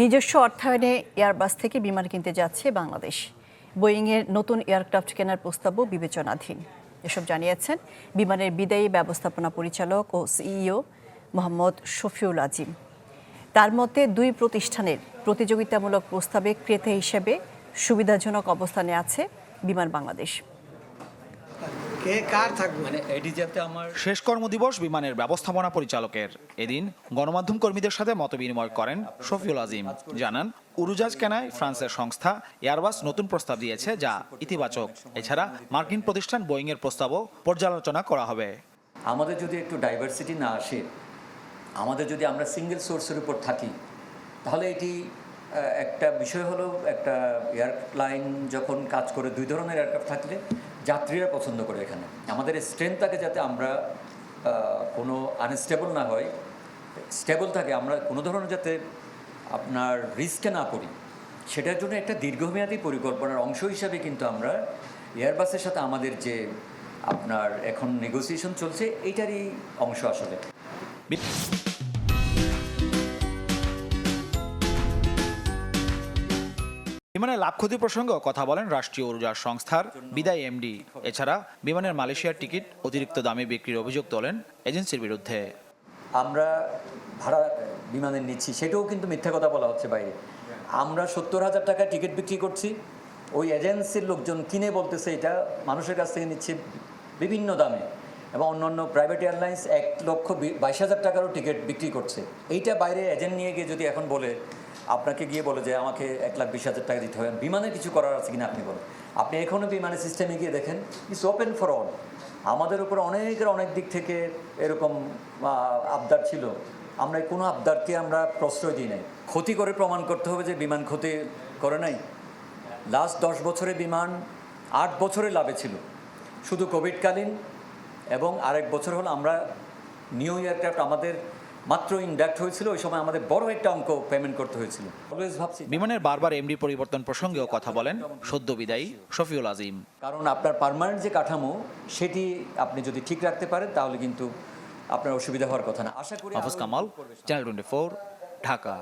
নিজস্ব অর্থায়নে এয়ারবাস থেকে বিমান কিনতে যাচ্ছে বাংলাদেশ। বোয়িংয়ের নতুন এয়ারক্রাফট কেনার প্রস্তাবও বিবেচনাধীন। এসব জানিয়েছেন বিমানের বিদায়ী ব্যবস্থাপনা পরিচালক ও সিইও মোহাম্মদ শফিউল আজিম। তার মতে, দুই প্রতিষ্ঠানের প্রতিযোগিতামূলক প্রস্তাবে ক্রেতা হিসেবে সুবিধাজনক অবস্থানে আছে বিমান বাংলাদেশ। কে কার থাকবে? মানে এটি যাতে আমার শেষ কর্মদিবস বিমানের ব্যবস্থাপনা পরিচালকের। এদিন গণমাধ্যম কর্মীদের সাথে মতবিনিময় করেন শফিউল আজিম। জানান উড়োজাহাজ কেনায় ফ্রান্সের সংস্থা এয়ারবাস নতুন প্রস্তাব দিয়েছে যা ইতিবাচক। এছাড়া মার্কিন প্রতিষ্ঠান বোয়িংয়ের প্রস্তাবও পর্যালোচনা করা হবে। আমাদের যদি একটু ডাইভার্সিটি না আসে আমাদের যদি আমরা সিঙ্গেল সোর্সের উপর থাকি তাহলে এটি একটা বিষয় হলো একটা এয়ারলাইন যখন কাজ করে দুই ধরনের এয়ারক্রাফট থাকলে যাত্রীরা পছন্দ করে এখানে। আমাদের স্ট্রেংথ থাকে যাতে আমরা কোনো আনস্টেবল না হয়। স্টেবল থাকে, আমরা কোনো ধরনের যাতে আপনার রিস্কে না পড়ি। সেটার জন্য একটা দীর্ঘমেয়াদী পরিকল্পনার অংশ হিসাবে কিন্তু আমরা এয়ারবাসের সাথে আমাদের যে আপনার এখন নেগোসিয়েশন চলছে, এইটারই অংশ আসলে। বিমানের লাভ ক্ষতি প্রসঙ্গেও কথা বলেন রাষ্ট্রীয় ঊর্জা সংস্থার বিদায় এমডি। এছাড়া বিমানের মালয়েশিয়ার টিকিট, অতিরিক্ত দামে বিক্রির অভিযোগ তোলেন এজেন্সির বিরুদ্ধে। আমরা ভাড়া বিমানে নিচ্ছি, সেটাও কিন্তু মিথ্যা কথা বলা হচ্ছে বাইরে। আমরা সত্তর হাজার টাকা টিকিট বিক্রি করছি, ওই এজেন্সির লোকজন কিনে বলতেছে এটা, মানুষের কাছ থেকে নিচ্ছে বিভিন্ন দামে। এবং অন্যান্য প্রাইভেট এয়ারলাইন্স এক লক্ষ বাইশ হাজার টাকারও টিকিট বিক্রি করছে। এইটা বাইরে এজেন্ট নিয়ে গিয়ে যদি এখন বলে আপনাকে গিয়ে বলে যে আমাকে এক লাখ বিশ হাজার টাকা দিতে হবে। বিমানে কিছু করার আছে কিনা আপনি বলেন। আপনি এখনও বিমানের সিস্টেমে গিয়ে দেখেন ইটস ওপেন ফর অল আমাদের উপর অনেকের অনেক দিক থেকে এরকম আবদার ছিল। আমরা কোনো আবদারকে আমরা প্রশ্রয় দিই নাই। ক্ষতি করে প্রমাণ করতে হবে যে বিমান ক্ষতি করে নাই। লাস্ট দশ বছরে বিমান আট বছরে লাভে ছিল। শুধু কোভিডকালীন এবং আরেক বছর হলো আমরা নিউ এয়ারক্রাফট আমাদের মাত্র ইন্ডাক্ট হয়েছিল ওই সময় আমাদের বড় একটা অঙ্ক পেমেন্ট করতে হয়েছিল। অলওয়েজ ভাবছি বিমানের বারবার এমডি পরিবর্তন প্রসঙ্গেও কথা বলেন সদ্য বিদায়ী শফিউল আজিম। কারণ আপনার পারমানেন্ট যে কাঠামো সেটি আপনি যদি ঠিক রাখতে পারেন তাহলে কিন্তু আপনার অসুবিধা হওয়ার কথা না। আশা করি হাফিজ কামাল চ্যানেল টোয়েন্টি ঢাকা।